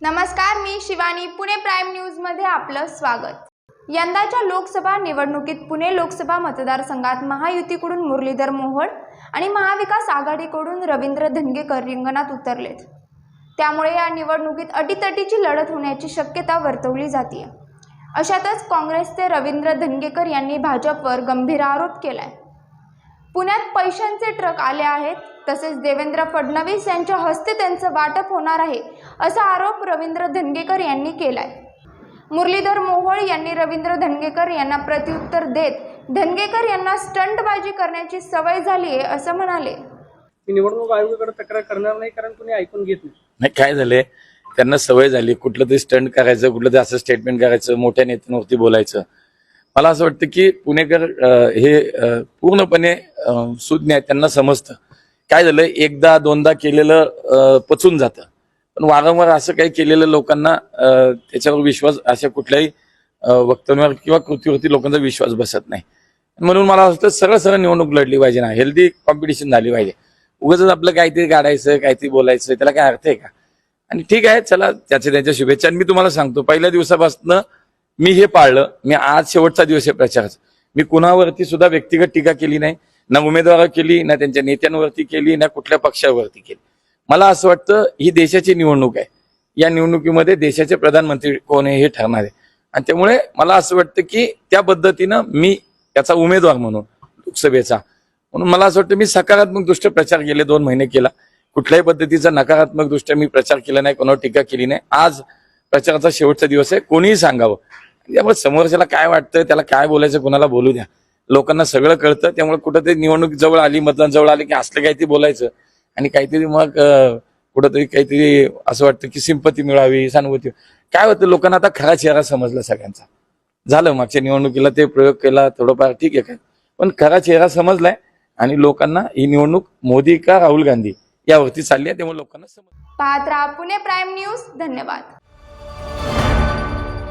नमस्कार मी शिवानी पुणे प्राईम न्यूजमध्ये आपलं स्वागत. यंदाच्या लोकसभा निवडणुकीत पुणे लोकसभा मतदारसंघात महायुतीकडून मुरलीधर मोहोळ आणि महाविकास आघाडीकडून रवींद्र धनगेकर रिंगणात उतरलेत. त्यामुळे या निवडणुकीत अटीतटीची लढत होण्याची शक्यता वर्तवली जाते अशातच काँग्रेसचे रवींद्र धनगेकर यांनी भाजपवर गंभीर आरोप केला आहे पुण्यात पैशांचे ट्रक आले आहेत तसेच देवेंद्र फडणवीस यांच्या हस्ते त्यांचं वाटप होणार आहे असा आरोप रवींद्र धनगेकर यांनी केलाय. मुरलीधर मोहोळ यांनी रवींद्र धनगेकर यांना प्रत्युत्तर देत धनगेकर यांना स्टंटबाजी करण्याची सवय झाली आहे असं म्हणाले. मी निवडणूक आयोगाकडे तक्रार करणार नाही कारण कोणी ऐकून घेत नाही. नाही काय झालंय? त्यांना सवय झाली. कुठलं तरी स्टंट करायचं कुठलं तरी असं स्टेटमेंट करायचं मोठ्या नेत्यांवरती बोलायचं. मला असं वाटतं की पुणेकर हे पूर्णपणे सुज्ञ आहेत त्यांना समजतं. काय झालं एकदा दोनदा केलेलं पचून जातं. पण वारंवार असं काही केलेलं लोकांना त्याच्यावर विश्वास अशा कुठल्याही वक्तव्यावर किंवा कृतीवरती लोकांचा विश्वास बसत नाही. म्हणून मला असं वाटतं सरळ सरळ निवडणूक लढली पाहिजे ना. हेल्दी कॉम्पिटिशन झाली पाहिजे. उगाच आपलं काहीतरी काढायचं काहीतरी बोलायचं त्याला काय अर्थ आहे का? आणि ठीक आहे चला त्याच्या त्यांच्या शुभेच्छा. आणि मी तुम्हाला सांगतो पहिल्या दिवसापासून मी हे पाळलं. मी आज शेवटचा दिवस आहे प्रचाराचा. मी कुणावरती सुद्धा व्यक्तिगत टीका केली नाही. ना उमेदवार केली ना त्यांच्या नेत्यांवरती केली ना कुठल्या पक्षावरती केली. मला असं वाटतं ही देशाची निवडणूक आहे. या निवडणुकीमध्ये देशाचे प्रधानमंत्री कोण आहे हे ठरणार आहे. आणि त्यामुळे मला असं वाटतं की त्या पद्धतीनं मी त्याचा उमेदवार म्हणून लोकसभेचा. म्हणून मला असं वाटतं मी सकारात्मक दृष्ट्या प्रचार गेले दोन महिने केला. कुठल्याही पद्धतीचा नकारात्मक दृष्ट्या मी प्रचार केला नाही कोणावर टीका केली नाही. आज प्रचाराचा शेवटचा दिवस आहे कोणीही सांगावं. त्यामुळे समोरच्याला काय वाटतं त्याला काय बोलायचं कोणाला बोलू द्या. लोकांना सगळं कळतं त्यामुळे कुठं ते निवडणूक जवळ आली मतदान जवळ आली की असलं काहीतरी बोलायचं. आणि काहीतरी मग कुठंतरी काहीतरी असं वाटतं की सिंपती मिळावी सहानुभूती. काय होतं लोकांना आता खरा चेहरा समजला सगळ्यांचा. झालं मागच्या निवडणुकीला ते प्रयोग केला थोडंफार ठीक आहे. काय पण खरा चेहरा समजलाय आणि लोकांना ही निवडणूक मोदी का राहुल गांधी यावरती चालली आहे त्यामुळे लोकांना समज पाहत पुणे प्राईम न्यूज. धन्यवाद.